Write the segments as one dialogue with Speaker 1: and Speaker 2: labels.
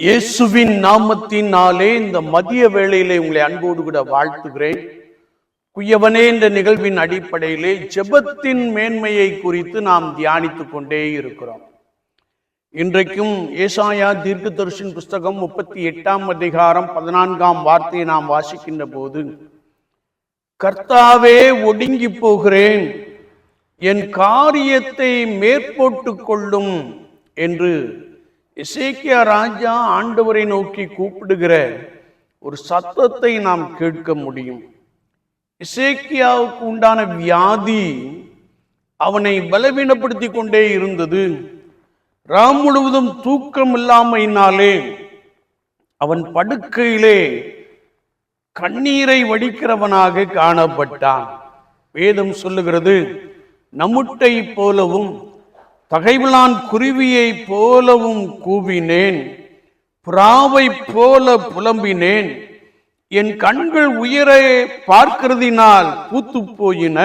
Speaker 1: இயேசுவின் நாமத்தினாலே இந்த மதிய வேளையிலே உங்களை அன்போடு கூட வாழ்த்துகிறேன். குயவனே என்ற நிகழ்வின் அடிப்படையிலே ஜெபத்தின் மேன்மையை குறித்து நாம் தியானித்து கொண்டே இருக்கிறோம். இன்றைக்கும் ஏசாயா தீர்க்கதரிசின் புஸ்தகம் முப்பத்தி எட்டாம் அதிகாரம் பதினான்காம் வார்த்தையை நாம் வாசிக்கின்ற போது கர்த்தாவே ஒடுங்கி போகிறேன். என் காரியத்தை மேற்போட்டு கொள்ளும் என்று இசைக்கியா ராஜா ஆண்டவரை நோக்கி கூப்பிடுகிற ஒரு சத்தத்தை நாம் கேட்க முடியும். இசேக்கியாவுக்கு உண்டான வியாதி அவனை பலவீனப்படுத்தி கொண்டே இருந்தது. ராம் முழுவதும் தூக்கம் இல்லாமையினாலே அவன் படுக்கையிலே கண்ணீரை வடிக்கிறவனாக காணப்பட்டான். வேதம் சொல்லுகிறது நமுட்டை போலவும் தகைவிலான் குருவியை போலவும் கூவினேன் புறாவை போல புலம்பினேன். என் கண்கள் உயரே பார்க்கிறதினால் பூத்து போயின.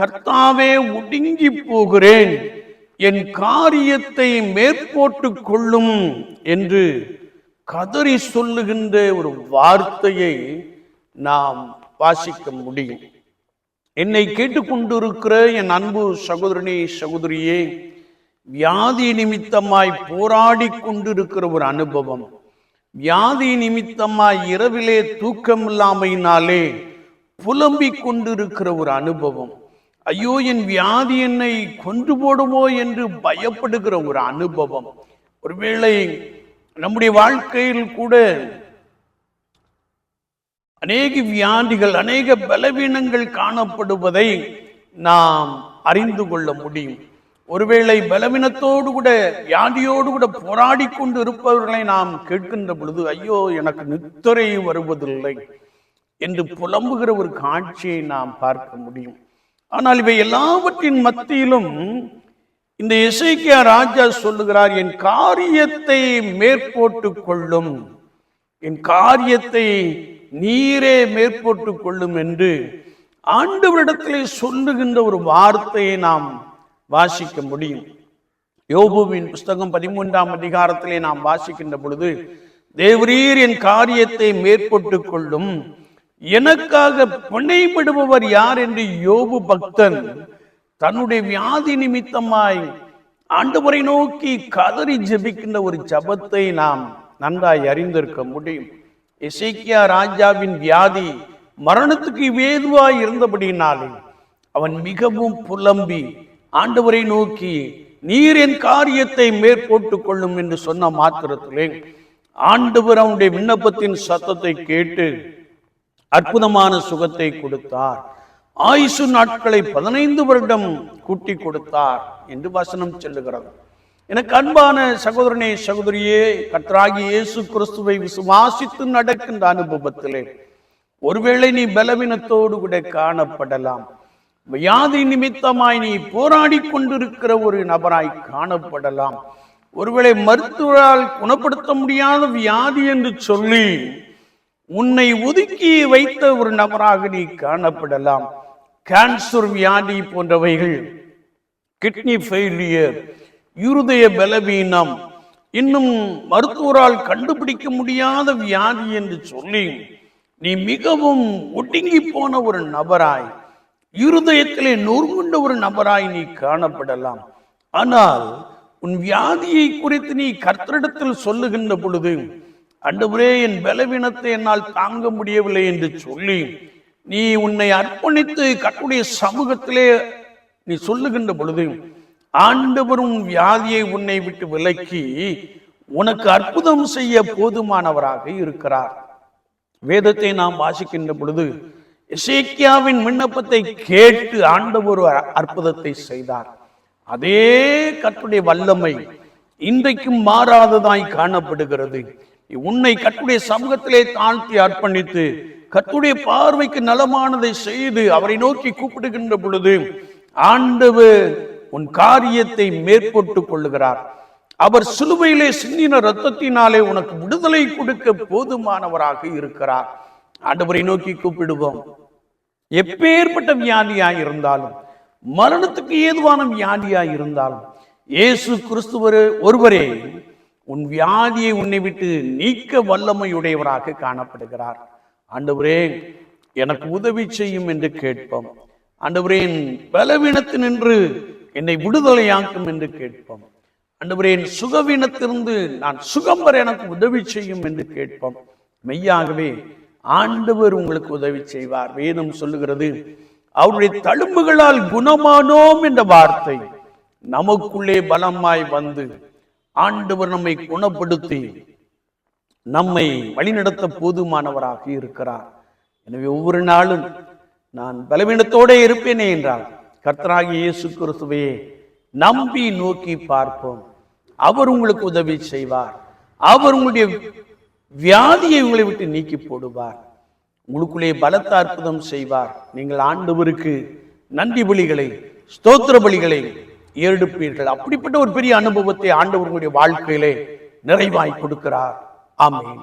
Speaker 1: கர்த்தாவே ஒடுங்கி போகிறேன். என் காரியத்தை மேற்போட்டு கொள்ளும் என்று கதறி சொல்லுகின்ற ஒரு வார்த்தையை நாம் வாசிக்க முடியும். என்னை கேட்டுக்கொண்டிருக்கிற என் அன்பு சகோதரனே சகோதரியே வியாதி நிமித்தமாய் போராடி கொண்டிருக்கிற ஒரு அனுபவம். வியாதி நிமித்தமாய் இரவிலே தூக்கம் இல்லாமையினாலே புலம்பிக் கொண்டிருக்கிற ஒரு அனுபவம். ஐயோ என் வியாதி என்னை கொண்டு போடுமோ என்று பயப்படுகிற ஒரு அனுபவம். ஒருவேளை நம்முடைய வாழ்க்கையில் கூட அநேக வியாதிகள் அநேக பலவீனங்கள் காணப்படுவதை நாம் அறிந்து கொள்ள முடியும். ஒருவேளை பலவீனத்தோடு கூட வியாதியோடு கூட போராடி கொண்டு இருப்பவர்களை நாம் கேட்கின்ற பொழுது ஐயோ எனக்கு நித்திரை வருவதில்லை என்று புலம்புகிற ஒரு காட்சியை நாம் பார்க்க முடியும். ஆனால் இவை எல்லாவற்றின் மத்தியிலும் இந்த இசைக்கியா ராஜா சொல்லுகிறார் என் காரியத்தை மேற்போட்டு கொள்ளும். என் காரியத்தை நீரே மேற்போட்டு கொள்ளும் என்று ஆண்டவரிடத்திலே சொல்லுகின்ற ஒரு வார்த்தையை நாம் வாசிக்க முடியும். யோபுவின் புஸ்தகம் பதிமூன்றாம் அதிகாரத்திலே நாம் வாசிக்கின்ற பொழுது தேவரீர் என் காரியத்தை மேற்பட்டு கொள்ளும். எனக்காக பிணைபடுபவர் யார்? என்று யோபு பக்தன் தன்னுடைய வியாதி நிமித்தமாய் ஆண்டவரை நோக்கி கதறி ஜெபிக்கின்ற ஒரு ஜபத்தை நாம் நன்றாய் அறிந்திருக்க முடியும். எசேக்கியா ராஜாவின் வியாதி மரணத்துக்கு வேதுவாய் இருந்தபடினாலே அவன் மிகவும் புலம்பி ஆண்டவரை நோக்கி நீர் என் காரியத்தை மேற்போட்டுக் கொள்ளும் என்று சொன்ன மாத்திரத்திலே ஆண்டவர் அவனுடைய விண்ணப்பத்தின் சத்தத்தை கேட்டு அற்புதமான சுகத்தை கொடுத்தார். ஆயுசு நாட்களை பதினைந்து வருடம் கூட்டி கொடுத்தார் என்று வசனம் செல்லுகிறது. எனக்கு அன்பான சகோதரனே சகோதரியே கர்த்தராகி இயேசு கிறிஸ்துவை விசுவாசித்து நடக்கின்ற அனுபவத்திலே ஒருவேளை நீ பலவீனத்தோடு கூட காணப்படலாம். வியாதி நிமித்தமாய் நீ போராடி கொண்டிருக்கிற ஒரு நபராய் காணப்படலாம். ஒருவேளை மருத்துவரால் குணப்படுத்த முடியாத வியாதி என்று சொல்லி உன்னை ஒதுக்கி வைத்த ஒரு நபராக நீ காணப்படலாம். கேன்சர் வியாதி போன்றவைகள் கிட்னி ஃபெயிலியர் இருதய பலவீனம். இன்னும் மருத்துவரால் கண்டுபிடிக்க முடியாத வியாதி என்று சொல்லி நீ மிகவும் ஒடுங்கி போன ஒரு நபராய் இருதயத்திலே நொறுங்குண்ட ஒரு நபராய் நீ காணப்படலாம். ஆனால் உன் வியாதியை குறித்து நீ கர்த்தரிடத்தில் சொல்லுகின்ற பொழுது அண்டவரே என் பலவீனத்தை என்னால் தாங்க முடியவில்லை என்று சொல்லி நீ உன்னை அர்ப்பணித்து கட்டுடைய சமூகத்திலே நீ சொல்லுகின்ற பொழுது ஆண்டவரும் வியாதியை உன்னை விட்டு விலக்கி உனக்கு அற்புதம் செய்ய போதுமானவராக இருக்கிறார். வேதத்தை நாம் வாசிக்கின்ற பொழுது இசைக்கியாவின் விண்ணப்பத்தை கேட்டு ஆண்டவர் அற்புதத்தை செய்தார். அதே கற்றுடைய வல்லமை இன்றைக்கும் மாறாததாய் காணப்படுகிறது. உன்னை கட்டுடைய சமூகத்திலே தாழ்த்தி அர்ப்பணித்து கத்துடைய பார்வைக்கு நலமானதை செய்து அவரை நோக்கி கூப்பிடுகின்ற பொழுது ஆண்டவர் உன் காரியத்தை மேற்கொண்டு கொள்ளுகிறார். அவர் சிலுவையிலே சிந்தின ரத்தத்தினாலே உனக்கு விடுதலை கொடுக்க போதுமானவராக இருக்கிறார். ஆண்டவரை நோக்கி கூப்பிடுவோம். எப்பேற்பட்ட வியாதியாய் இருந்தாலும் மரணத்துக்கு ஏதுவான வியாதியாய் இருந்தாலும் இயேசு கிறிஸ்துவர் ஒருவரே உன் வியாதியை உன்னை விட்டு நீக்க வல்லமையுடையவராக காணப்படுகிறார். ஆண்டவரே எனக்கு உதவி செய்யும் என்று கேட்போம். ஆண்டவரே பலவீனத்து பலவீனத்தினின்று என்னை விடுதலையாக்கும் என்று கேட்போம். ஆண்டவரே என் சுகவீனத்திலிருந்து நான் சுகம் பெற எனக்கு உதவி செய்யும் என்று கேட்போம். மெய்யாகவே ஆண்டவர் உங்களுக்கு உதவி செய்வார். வேதம் சொல்லுகிறது அவருடைய தழும்புகளால் குணமானோம் என்ற வார்த்தை நமக்குள்ளே பலமாய் வந்து ஆண்டவர் நம்மை குணப்படுத்தி நம்மை வழிநடத்த போதுமானவராக இருக்கிறார். எனவே ஒவ்வொரு நாளும் நான் பலவீனத்தோட இருப்பேனே என்றால் கர்த்தராகிய இயேசு கிறிஸ்துவையே நம்பி நோக்கி பார்ப்போம். அவர் உங்களுக்கு உதவி செய்வார். அவர் உங்களுடைய வியாதியை உங்களை விட்டு நீக்கி போடுவார். உங்களுக்குள்ளே பலத்த அற்புதம் செய்வார். நீங்கள் ஆண்டவருக்கு நன்றி பலிகளை ஸ்தோத்திர பலிகளை ஏடுப்பீர்கள் அப்படிப்பட்ட ஒரு பெரிய அனுபவத்தை ஆண்டவர்களுடைய வாழ்க்கையிலே நிறைவாய் கொடுக்கிறார். ஆமேன்.